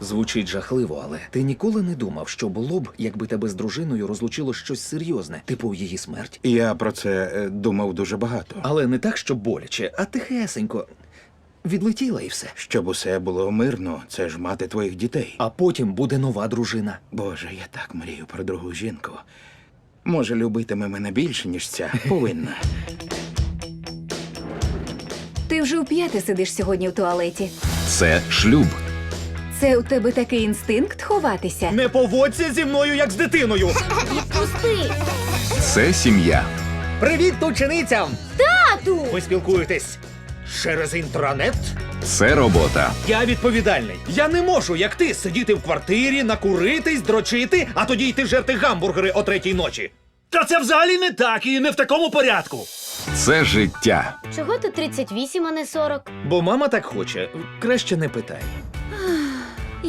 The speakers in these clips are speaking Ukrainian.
Звучить жахливо, але ти ніколи не думав, що було б, якби тебе з дружиною розлучило щось серйозне, типу її смерть. Я про це е, думав дуже багато. Але не так, що боляче, а тихесенько. Відлетіла і все. Щоб усе було мирно, це ж мати твоїх дітей. А потім буде нова дружина. Боже, я так мрію про другу жінку. Може, любитиме мене більше, ніж ця повинна. Ти вже вп'яте сидиш сьогодні в туалеті. Це шлюб. Це у тебе такий інстинкт ховатися. Не поводься зі мною, як з дитиною. Відпусти! Це сім'я. Привіт, ученицям! Тату! Ви спілкуєтесь через інтранет? Це робота. Я відповідальний. Я не можу, як ти, сидіти в квартирі, накуритись, дрочити, а тоді йти жерти гамбургери о третій ночі. Та це взагалі не так і не в такому порядку. Це життя. Чого тут 38, а не 40? Бо мама так хоче. Краще не питай.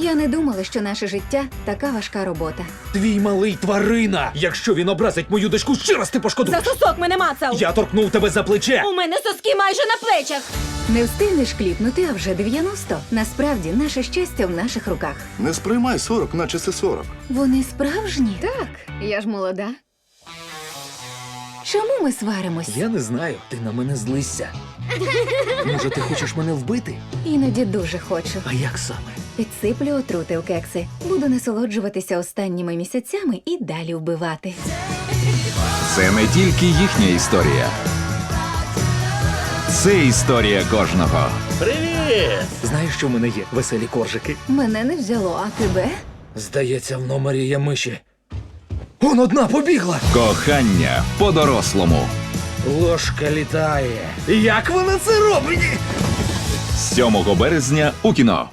Я не думала, що наше життя така важка робота. Твій малий тварина. Якщо він образить мою дочку, ще раз ти пошкодуєш. За сосок мене мацав! Я торкнув тебе за плече. У мене соски майже на плечах! Не встигнеш кліпнути, а вже 90. Насправді, наше щастя в наших руках. Не сприймай 40, наче це 40. Вони справжні? Так, я ж молода. Чому ми сваримось? Я не знаю, ти на мене злишся. Може, ти хочеш мене вбити? Іноді дуже хочу. А як саме? Підсиплю отрути в кекси. Буду насолоджуватися останніми місяцями і далі вбивати. Це не тільки їхня історія. Це історія кожного. Привіт! Знаєш, що в мене є веселі коржики? Мене не взяло, а тебе? Здається, в номері є миші. Он одна побігла! Кохання по-дорослому. Ложка літає. Як вона це робить? 7 березня у кіно.